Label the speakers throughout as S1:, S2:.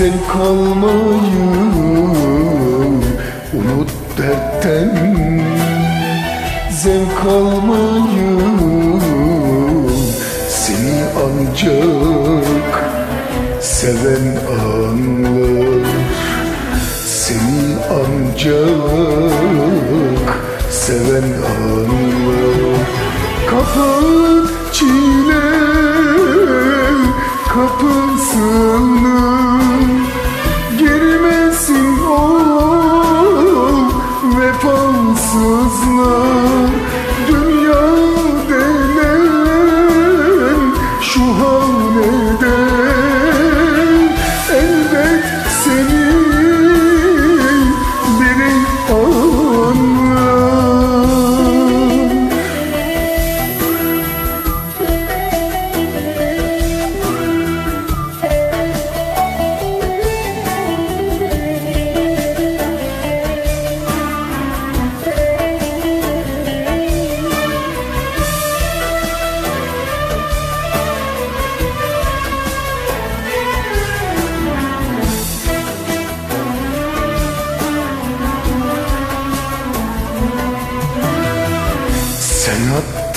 S1: zevk almayı Unut dertten. Zevk almayı Seni ancak seven anlar. Seni ancak seven anlar. Kapat çile vefasızlar Dünya denen şu hanede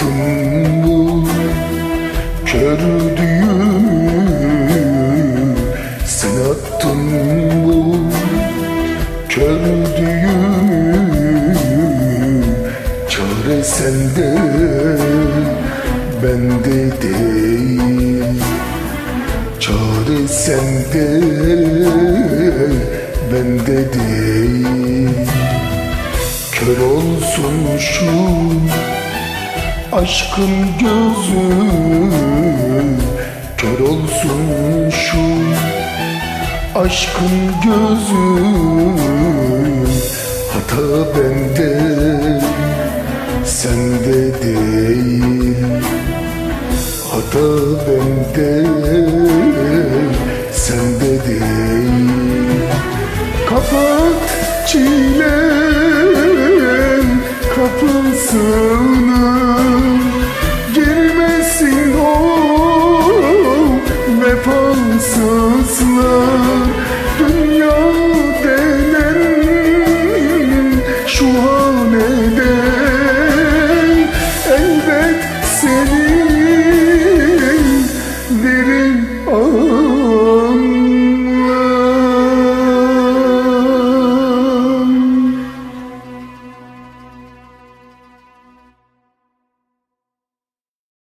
S1: attın bu kör Sen attın bu kör düğümü Çare sende bende değil. Çare sende bende değil. Kör olsun şu aşkın gözü Kör olsun şu. Aşkın gözü Hata bende. Sende vefasına Girmesin o vefasızla Dünya denen şu hanede Elbet seni